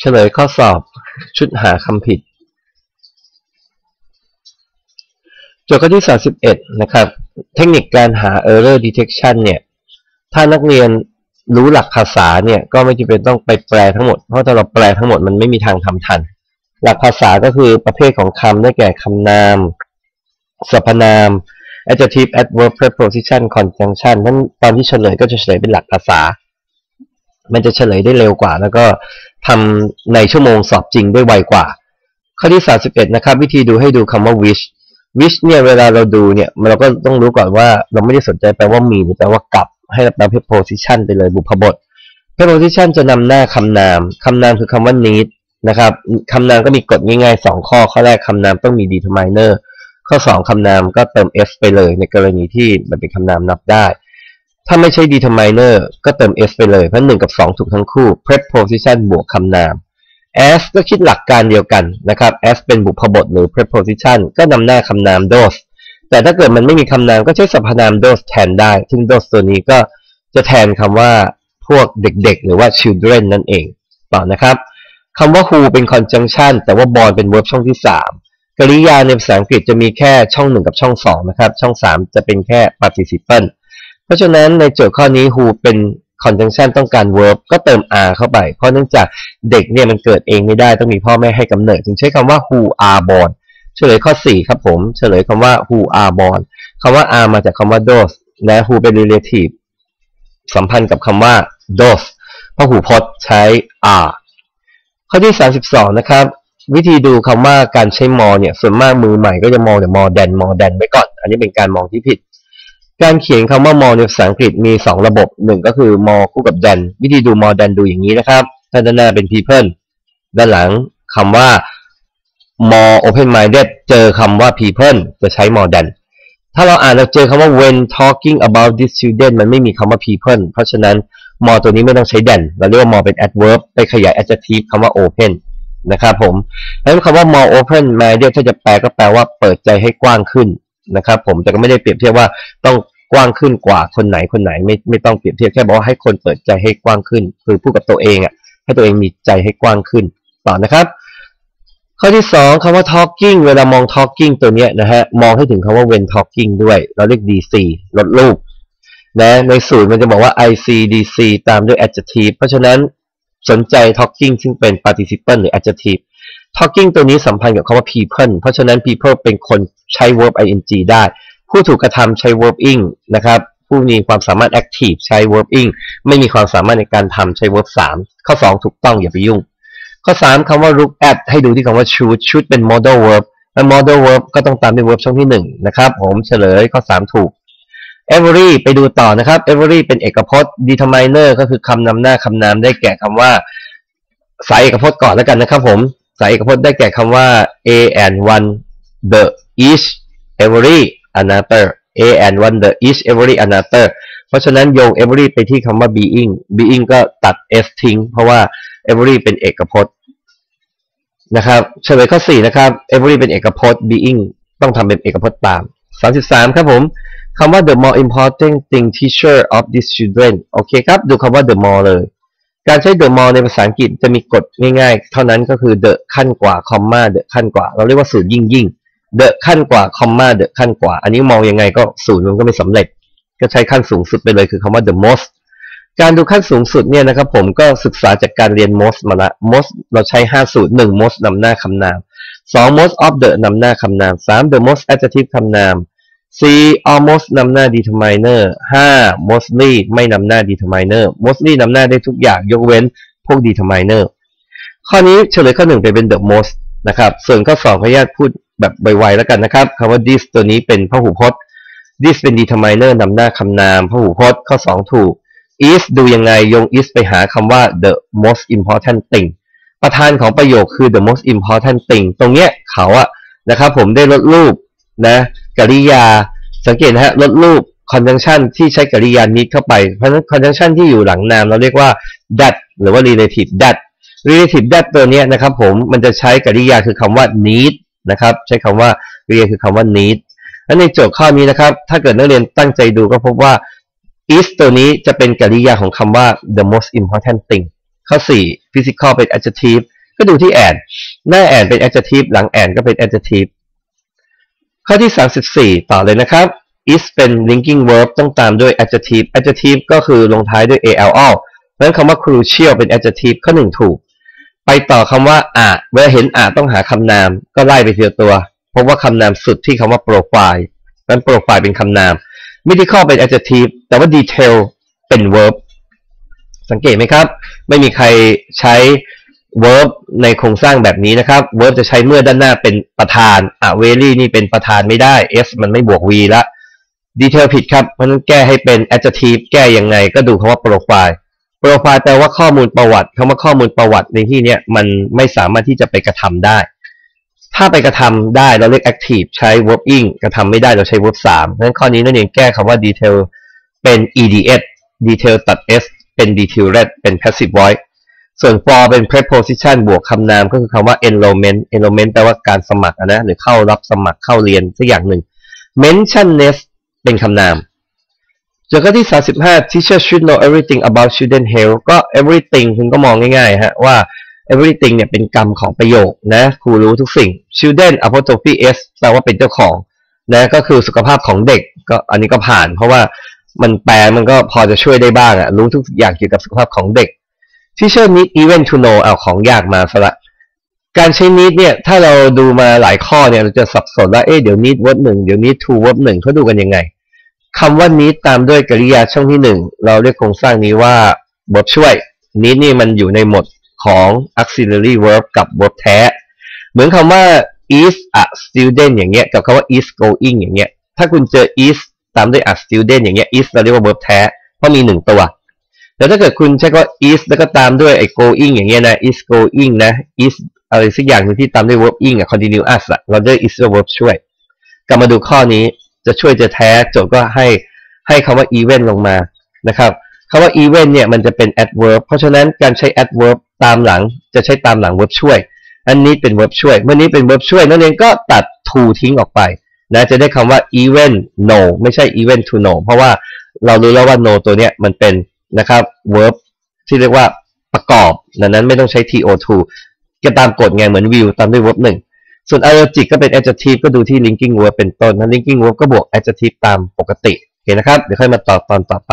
เฉลยข้อสอบชุดหาคำผิด โจทย์ข้อที่ 31 นะครับ เทคนิคการหา error detection เนี่ย ถ้านักเรียนรู้หลักภาษาเนี่ย ก็ไม่จำเป็นต้องไปแปลทั้งหมด เพราะถ้าเราแปลทั้งหมดมันไม่มีทางทำทัน หลักภาษาก็คือประเภทของคำได้แก่คำนาม สรรพนาม adjective adverb preposition conjunction นั้นตอนที่เฉลยก็จะเฉลยเป็นหลักภาษา มันจะเฉลยได้เร็วกว่า แล้วก็ ทำในชั่วโมงสอบจริงได้ไวกว่า ข้อที่ 31 นะครับ วิธีดูให้ดูคำว่า wish wish เนี่ยเวลาเราดูเนี่ยเราก็ต้องรู้ก่อนว่าเราไม่ได้สนใจแปลว่ามีหรือแปลว่ากลับ ให้เราแปล preposition ไปเลยบุพบท preposition จะนำหน้าคำนามคำนามคือคำว่า need นะครับคำนามก็มีกฎง่ายๆ 2 ข้อ ข้อแรกคำนามต้องมี determiner ข้อ 2คำนามก็เติม s ไปเลย ในกรณีที่มันเป็นคำนามนับได้ ถ้าไม่ใช่ determiner ก็เติม s ไปเลย เพราะ1กับ 2 ถูกทั้งคู่ preposition บวกคำนาม as ก็คิดหลักการเดียวกันนะครับ as เป็นบุพบทหรือ preposition ก็นำหน้าคำนาม those แต่ถ้าเกิดมันไม่มีคำนามก็ใช้สรรพนาม those แทนได้ ซึ่ง those ตัวนี้ก็จะแทนคำว่าพวกเด็กๆ หรือว่า children นั่นเองต่อนะครับคำว่า who เป็น conjunction แต่ว่า born เป็น verb ช่องที่ 3 กริยาในภาษาอังกฤษจะมีแค่ช่อง 1 กับช่อง 2 นะครับ ช่อง 3 จะเป็นแค่ participle ราะฉะนั้นในโจทย์ข้อนี้ who เป็น conjunction ต้องการ verb ก็เติม r เข้าไป เพราะเนื่องจากเด็กเนี่ยมันเกิดเองไม่ได้ต้องมีพ่อแม่ให้กำเนิด จึงใช้คำว่า who are born เฉลยข้อ 4 ครับผม เฉลยคำว่า who are born คำว่า are มาจากคำว่า those และ who เป็น relative สัมพันธ์กับคำว่า those เพราะหูพจน์ใช้ are ข้อที่ 32 นะครับ วิธีดูคำว่าการใช้มอเนี่ยส่วนมากมือใหม่ก็จะมองแต่มอแดนมอแดนไว้ก่อน อันนี้เป็นการมองที่ผิด การเขียนคำว่ามอในภาษาอังกฤษมี 2 ระบบหนึ่งก็คือมอคู่กับ than วิธีดูมอ than ดูอย่างนี้นะครับด้านหน้าเป็น people ด้านหลังคำว่า more open minded เจอคำว่า people จะใช้ more than ถ้าเราอ่านเราเจอคำว่า when talking about this student มันไม่มีคำว่า people เพราะฉะนั้น more ตัวนี้ไม่ต้องใช้ than เราเรียกว่า more เป็น adverb ไปขยาย adjective คำว่า open นะครับผมแล้วคำว่า more open minded ถ้าจะแปลก็แปลว่าเปิดใจให้กว้างขึ้นนะครับผมแต่ก็ไม่ได้เปรียบเทียบว่าต้อง กว้างขึ้นกว่าคนไหนคนไหนไม่ไม่ต้องเปรียบเทียบแค่บอกว่าให้คนเปิดใจให้กว้างขึ้น คือพูดกับตัวเองอะให้ตัวเองมีใจให้กว้างขึ้นต่อนะครับ ข้อที่สองคำว่า talking เวลามอง talking ตัวเนี้ยนะฮะมองให้ถึงคำว่า when talking ด้วย เราเรียก dc ลดรูปนะในสูตรมันจะบอกว่า ic dc ตามด้วย adjective เพราะฉะนั้นสนใจ talking ซึ่งเป็น participle หรือ adjective talking ตัวนี้สัมพันธ์กับคำว่า people เพราะฉะนั้น people เป็นคนใช้ verb ing ได้ ผู้ถูกกระทำใช้ verb ing นะครับผู้มีความสามารถ active ใช้ verb ing ไม่มีความสามารถในการทำใช้ verb 3 ข้อ 2 ถูกต้องอย่าไปยุ่ง ข้อ 3คำว่า look at ให้ดูที่คำว่า should should เป็น model verb และ model verb ก็ต้องตามด้วย verb ช่องที่ 1 นะครับผมเฉลยข้อ 3 ถูก every ไปดูต่อนะครับ every เป็นเอกพจน์ determiner ก็คือคำนำหน้าคำนามได้แก่คำว่า สายเอกพจน์ก่อนแล้วกันนะครับผม สายเอกพจน์ได้แก่คำว่า a and one the each every another a and one the each every another เพราะฉะนั้นโยง every ไปที่คำว่า being being ก็ตัด s ทิ้ง เพราะว่า every เป็นเอกพจน์นะครับเฉลยข้อ4นะครับ every เป็นเอกพจน์ being ต้องทำเป็นเอกพจน์ตาม 33 ครับผมคำว่า the more important thing teacher of these children โอเคครับ ดูคำว่า the more เลย การใช้ the more ในภาษาอังกฤษจะมีกฎง่ายๆ เท่านั้นก็คือ the ขั้นกว่า comma the ขั้นกว่า เราเรียกว่าสูตรยิ่งยิ่ง the ขั้นกว่า comma the ขั้นกว่า อันนี้มองยังไงก็สูตรมันก็ไม่สำเร็จ ก็ใช้ขั้นสูงสุดไปเลยคือคำว่า the most การดูขั้นสูงสุดเนี่ยนะครับผมก็ศึกษาจากการเรียน most มาละ most เราใช้ 5 สูตร 1 most นำหน้าคำนาม 2 most of the นำหน้าคำนาม 3 the most adjective คำนาม 4 almost นำหน้า determiner 5 mostly ไม่นำหน้า determiner mostly นำหน้าได้ทุกอย่างยกเว้นพวก determiner ข้อนี้เฉลยข้อ1ไปเป็น the most นะครับ ส่วนข้อ2ขออนุญาตพูด แบบไวๆแล้วกันนะครับคำว่า this ตัวนี้เป็นพหูพจน์ this เป็น determiner นำหน้าคำนามพหูพจน์ข้อ 2 ถูก is ดูยังไงโยง is ไปหาคำว่า the most important thing ประธานของประโยคคือ the most important thing ตรงเนี้ยเขาอะนะครับผมได้ลดรูปนะกริยา สังเกตนะฮะลดรูป conjunction ที่ใช้กริยา need เข้าไป เพราะฉะนั้น conjunction ที่อยู่หลังนามเราเรียกว่า that หรือว่า relative that relative that ตัวเนี้ยนะครับผมมันจะใช้กริยาคือคำว่า need นะครับ ใช้คำว่ากริยาคือคำว่า need และในโจทย์ข้อนี้นะครับ ถ้าเกิดนักเรียนตั้งใจดูก็พบว่า is ตัวนี้จะเป็นกริยาของคำว่า the most important thing ข้อ 4 physical เป็น adjective ก็ดูที่ and หน้า and เป็น adjective หลัง and ก็เป็น adjective ข้อที่ 34 ต่อเลยนะครับ is เป็น linking verb ต้องตามด้วย adjective adjective ก็คือลงท้ายด้วย al เพราะฉะนั้นคำว่า crucial เป็น adjective ข้อหนึ่งถูก ไปต่อคำว่าอะเวลาเห็นอะต้องหาคำนามก็ไล่ไปทีละตัว เพราะว่าคำนามสุดที่คำว่า profile นั้น profile เป็นคำนาม medical เป็น adjective แต่ว่า detail เป็น verb สังเกตไหมครับ ไม่มีใครใช้ verb ในโครงสร้างแบบนี้นะครับ verb จะใช้เมื่อด้านหน้าเป็นประธานอะ very นี่เป็นประธานไม่ได้ s มันไม่บวก v ละ detail ผิดครับเพราะฉะนั้นแก้ให้เป็น adjective แก้ยังไงก็ดูคำว่า profile profile แปลว่าข้อมูลประวัติคำว่าข้อมูลประวัติในที่เนี้ยมันไม่สามารถที่จะไปกระทำได้ ถ้าไปกระทำได้เราเรียก active ใช้ verb ing กระทำไม่ได้เราใช้ verb 3เพราะฉะนั้นข้อนี้นั่นเองแก้คำว่า detail เป็น eds detail ตัด s เป็น detail red เป็น passive voice ส่วน for เป็น preposition บวกคำนามก็คือคำว่า enrollment enrollment แปลว่าการสมัครนะหรือเข้ารับสมัครเข้าเรียนสักอย่างหนึ่ง mentionless เป็นคำนาม ส่วนข้อที่ 35 teacher should know everything about student health ก็ everything คุณก็มองง่ายๆฮะว่า everything เนี่ยเป็นกรรมของประโยคนะครูรู้ทุกสิ่ง children apostrophe s แปลว่าเป็นเจ้าของนะก็คือสุขภาพของเด็กก็อันนี้ก็ผ่าน เพราะว่ามันแปลมันก็พอจะช่วยได้บ้างอะรู้ทุกอย่างเกี่ยวกับสุขภาพของเด็ก teacher need even to know เอาของยากมาซะละการใช้ need เนี่ยถ้าเราดูมาหลายข้อเนี่ยเราจะสับสนว่าเอ๊ะเดี๋ยว need verb หนึ่งเดี๋ยว need to verb หนึ่งเขาดูกันยังไง คำว่า need ตามด้วยกริยาช่องที่หนึ่งเราเรียกโครงสร้างนี้ว่า verb ช่วย need นี่มันอยู่ในหมดของ auxiliary verb กับ verb แท้ เหมือนคำว่า is a student อย่างเงี้ย กับคำว่า is going อย่างเงี้ย ถ้าคุณเจอ is ตามด้วย a student อย่างเงี้ย is เราเรียกว่า verb แท้ เพราะมีหนึ่งตัว แต่ถ้าเกิดคุณใช้ก็ is แล้วก็ตามด้วยไอ้ going อย่างเงี้ยนะ is going นะ is อะไรสักอย่างนึงที่ตามด้วย verb ing อะ continuous อะเราเรียก is verb ช่วย กลับมาดูข้อนี้ จะช่วยจะแท้โจทย์ก็ให้ให้คำว่า event ลงมานะครับคำว่า event เนี่ยมันจะเป็น adverb เพราะฉะนั้นการใช้ adverb ตามหลังจะใช้ตามหลัง verb ช่วย อันนี้เป็น verb ช่วย เมื่อนี้เป็น verb ช่วย นั่นเองก็ตัด to ทิ้งออกไปนะจะได้คำว่า event no ไม่ใช่ event to no เพราะว่าเรารู้แล้วว่า no ตัวเนี้ยมันเป็นนะครับ verb ที่เรียกว่าประกอบดังนั้นไม่ต้องใช้ to2 ก็ตามกฎไงเหมือน will ตามด้วย verb หนึ่ง ส่วน allergic ก็เป็น adjective ก็ดูที่ linking verb เป็นต้นนะ linking verb ก็บวก adjective ตามปกติโอเคนะครับ เดี๋ยวค่อยมาต่อตอนต่อไป